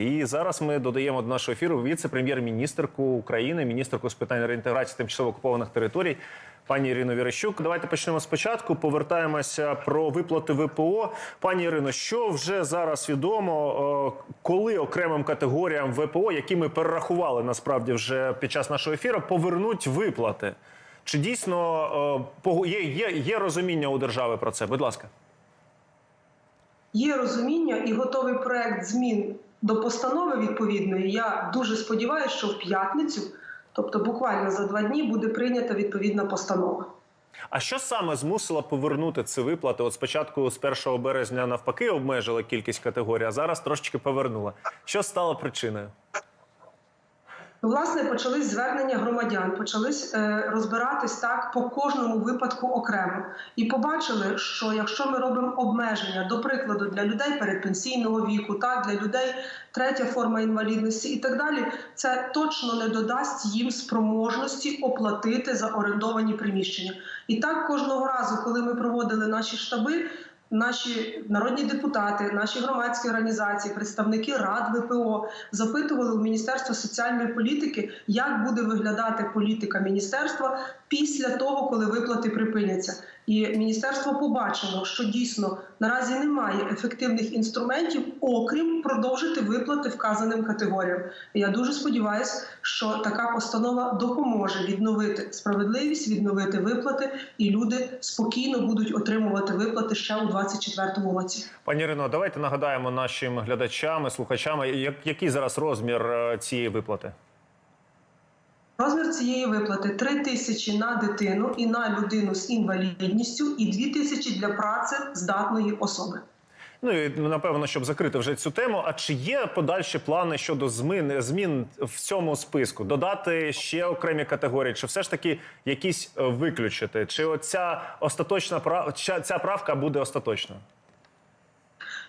І зараз ми додаємо до нашого ефіру віце-прем'єр-міністерку України, міністерку з питань реінтеграції тимчасово окупованих територій, пані Ірину Вірощук. Давайте почнемо спочатку. Повертаємося про виплати ВПО. Пані Ірино, що вже зараз відомо, е, коли окремим категоріям ВПО, які ми перерахували насправді вже під час нашого ефіру, повернуть виплати? Чи дійсно е, є, є, є розуміння у держави про це? Будь ласка. Є розуміння і готовий проект змін до постанови відповідної. Я дуже сподіваюся, що в п'ятницю, тобто буквально за два дні, буде прийнята відповідна постанова. А що саме змусило повернути ці виплати? От спочатку з 1 березня навпаки обмежила кількість категорій, а зараз трошечки повернула. Що стало причиною? Власне, почались звернення громадян, почались е, розбиратись так по кожному випадку окремо, і побачили, що якщо ми робимо обмеження, до прикладу, для людей передпенсійного віку, так для людей третя форма інвалідності і так далі, це точно не додасть їм спроможності оплатити за орендовані приміщення. І так кожного разу, коли ми проводили наші штаби. Наші народні депутати, наші громадські організації, представники рад ВПО запитували у Міністерства соціальної політики, як буде виглядати політика міністерства після того, коли виплати припиняться. І міністерство побачило, що дійсно наразі немає ефективних інструментів, окрім продовжити виплати вказаним категоріям. Я дуже сподіваюся, що така постанова допоможе відновити справедливість, відновити виплати, і люди спокійно будуть отримувати виплати ще у 2024 році. Пані Ірино, давайте нагадаємо нашим глядачам і слухачам, як- який зараз розмір е, цієї виплати. Розмір цієї виплати 3 тисячі на дитину і на людину з інвалідністю, і 2 тисячі для працездатної особи. Ну і напевно, щоб закрити вже цю тему. А чи є подальші плани щодо змін змін в цьому списку? Додати ще окремі категорії, чи все ж таки якісь е, виключити? Чи оця остаточна прав... ця правка буде остаточною?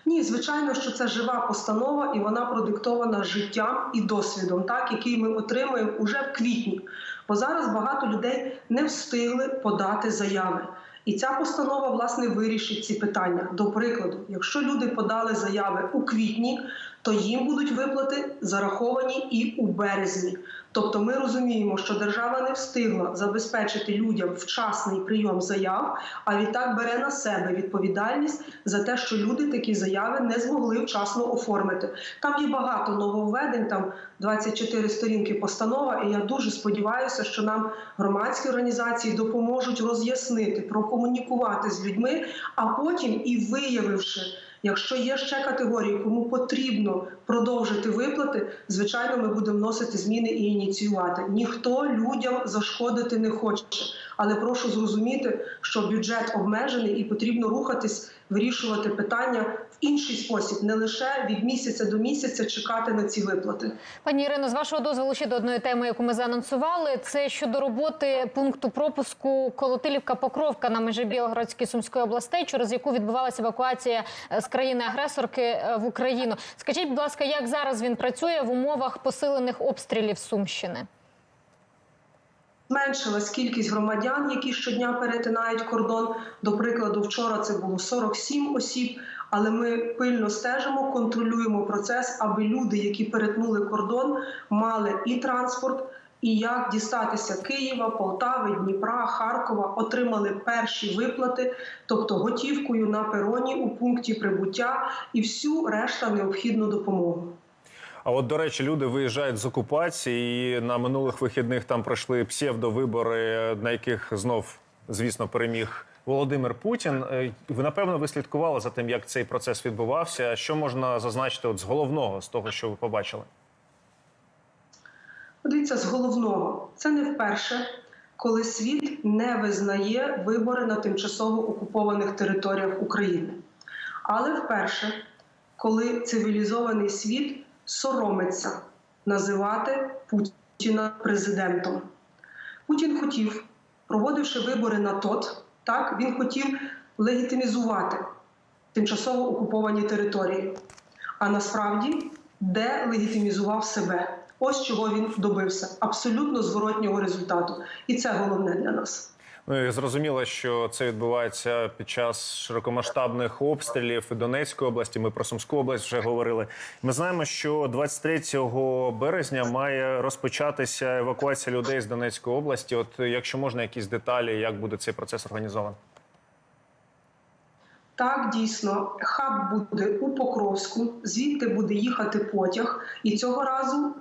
Ні, звичайно, що це жива постанова, і вона продиктована життям і досвідом, так який ми отримуємо уже в квітні. Бо зараз багато людей не встигли подати заяви. І ця постанова власне вирішить ці питання. До прикладу, якщо люди подали заяви у квітні, то їм будуть виплати зараховані і у березні. Тобто, ми розуміємо, що держава не встигла забезпечити людям вчасний прийом заяв, а відтак бере на себе відповідальність за те, що люди такі заяви не змогли вчасно оформити. Там є багато нововведень, там 24 сторінки постанова, і я дуже сподіваюся, що нам громадські організації допоможуть роз'яснити, прокомунікувати з людьми, а потім і виявивши. Якщо є ще категорії, кому потрібно продовжити виплати, звичайно, ми будемо вносити зміни і ініціювати. Ніхто людям зашкодити не хоче, але прошу зрозуміти, що бюджет обмежений і потрібно рухатись, вирішувати питання в інший спосіб, не лише від місяця до місяця чекати на ці виплати. Пані Ірино, з вашого дозволу ще до одної теми, яку ми заанонсували, це щодо роботи пункту пропуску Колотилівка-Покровка на межі Білгородської Сумської областей, через яку відбувалася евакуація е, з країни-агресорки е, в Україну. Скажіть, будь ласка, як зараз він працює в умовах посилених обстрілів Сумщини? Зменшилась кількість громадян, які щодня перетинають кордон. До прикладу, вчора це було 47 осіб. Але ми пильно стежимо, контролюємо процес, аби люди, які перетнули кордон, мали і транспорт, і як дістатися Києва, Полтави, Дніпра, Харкова, отримали перші виплати, тобто готівкою на пероні у пункті прибуття і всю решта необхідну допомогу. А от до речі, люди виїжджають з окупації і на минулих вихідних там пройшли псевдовибори, на яких знов, звісно, переміг Володимир Путін. Е, Ви напевно ви слідкували за тим, як цей процес відбувався. Що можна зазначити от з головного з того, що ви побачили? Дивіться, з головного це не вперше, коли світ не визнає вибори на тимчасово окупованих територіях України. Але вперше, коли цивілізований світ соромиться називати Путіна президентом. Путін хотів, проводивши вибори на ТОТ, так він хотів легітимізувати тимчасово окуповані території. А насправді делегітимізував себе. Ось чого він добився абсолютно зворотнього результату, і це головне для нас. Ну і зрозуміло, що це відбувається під час широкомасштабних обстрілів Донецької області. Ми про Сумську область вже говорили. Ми знаємо, що 23 березня має розпочатися евакуація людей з Донецької області. От якщо можна, якісь деталі, як буде цей процес організований? Так, дійсно, хаб буде у Покровську, звідти буде їхати потяг, і цього разу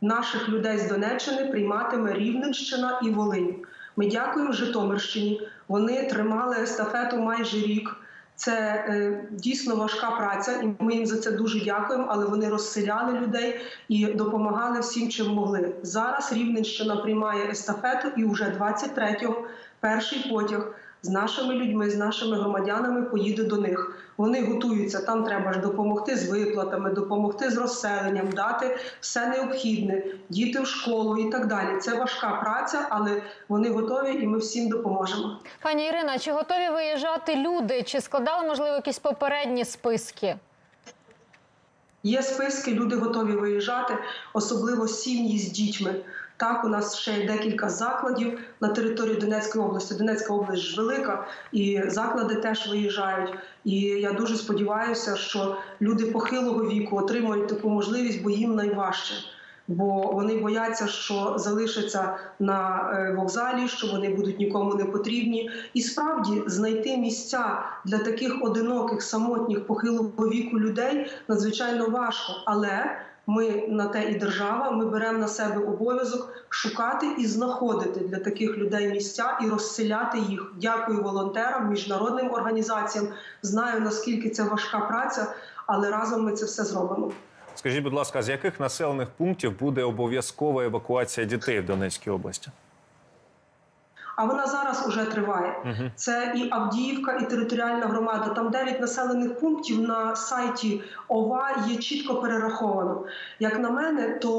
наших людей з Донеччини прийматиме Рівненщина і Волинь. Ми дякуємо Житомирщині. Вони тримали естафету майже рік. Це е, дійсно важка праця, і ми їм за це дуже дякуємо. Але вони розселяли людей і допомагали всім, чим могли. Зараз Рівненщина приймає естафету, і вже 23-го перший потяг з нашими людьми, з нашими громадянами поїде до них. Вони готуються. Там треба ж допомогти з виплатами, допомогти з розселенням, дати все необхідне, діти в школу і так далі. Це важка праця, але вони готові, і ми всім допоможемо. Пані Ірина, чи готові виїжджати люди? Чи складали можливо якісь попередні списки? Є списки, люди готові виїжджати, особливо сім'ї з дітьми. Так, у нас ще є декілька закладів на території Донецької області. Донецька область ж велика, і заклади теж виїжджають. І я дуже сподіваюся, що люди похилого віку отримують таку можливість, бо їм найважче. Бо вони бояться, що залишаться на е, вокзалі, що вони будуть нікому не потрібні. І справді знайти місця для таких одиноких, самотніх, похилого віку людей надзвичайно важко. Але ми на те і держава. Ми беремо на себе обов'язок шукати і знаходити для таких людей місця і розселяти їх. Дякую волонтерам, міжнародним організаціям. Знаю наскільки це важка праця, але разом ми це все зробимо. Скажіть, будь ласка, з яких населених пунктів буде обов'язкова евакуація дітей в Донецькій області? А вона зараз уже триває. Це і Авдіївка, і територіальна громада. Там 9 населених пунктів на сайті ОВА є чітко перераховано. Як на мене, то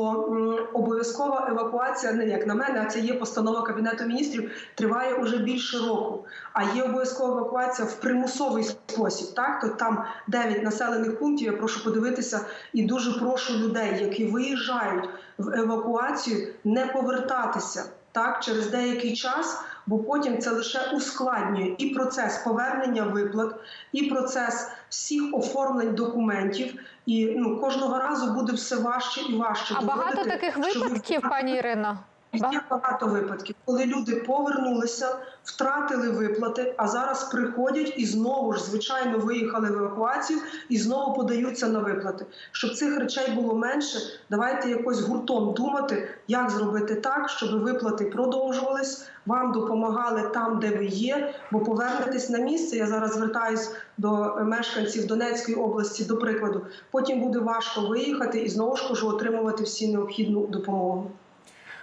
обов'язкова евакуація, не як на мене, а це є постанова Кабінету міністрів, триває уже більше року. А є обов'язкова евакуація в примусовий спосіб. Так, то там 9 населених пунктів. Я прошу подивитися і дуже прошу людей, які виїжджають в евакуацію, не повертатися так через деякий час, бо потім це лише ускладнює і процес повернення виплат, і процес всіх оформлень документів. І ну кожного разу буде все важче і важче. А багато таких що ви випадків, пані Ірино? Є багато випадків, коли люди повернулися, втратили виплати, а зараз приходять і знову ж звичайно виїхали в евакуацію і знову подаються на виплати. Щоб цих речей було менше, давайте якось гуртом думати, як зробити так, щоб виплати продовжувались, вам допомагали там, де ви є, бо повернетесь на місце. Я зараз звертаюсь до мешканців Донецької області, до прикладу. Потім буде важко виїхати і знову ж кажу, отримувати всі необхідну допомогу.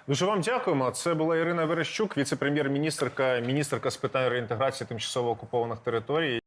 Дуже вам дякуємо. Це була Ірина Верещук, віце-прем'єр-міністрка, міністерка з питань реінтеграції тимчасово окупованих територій.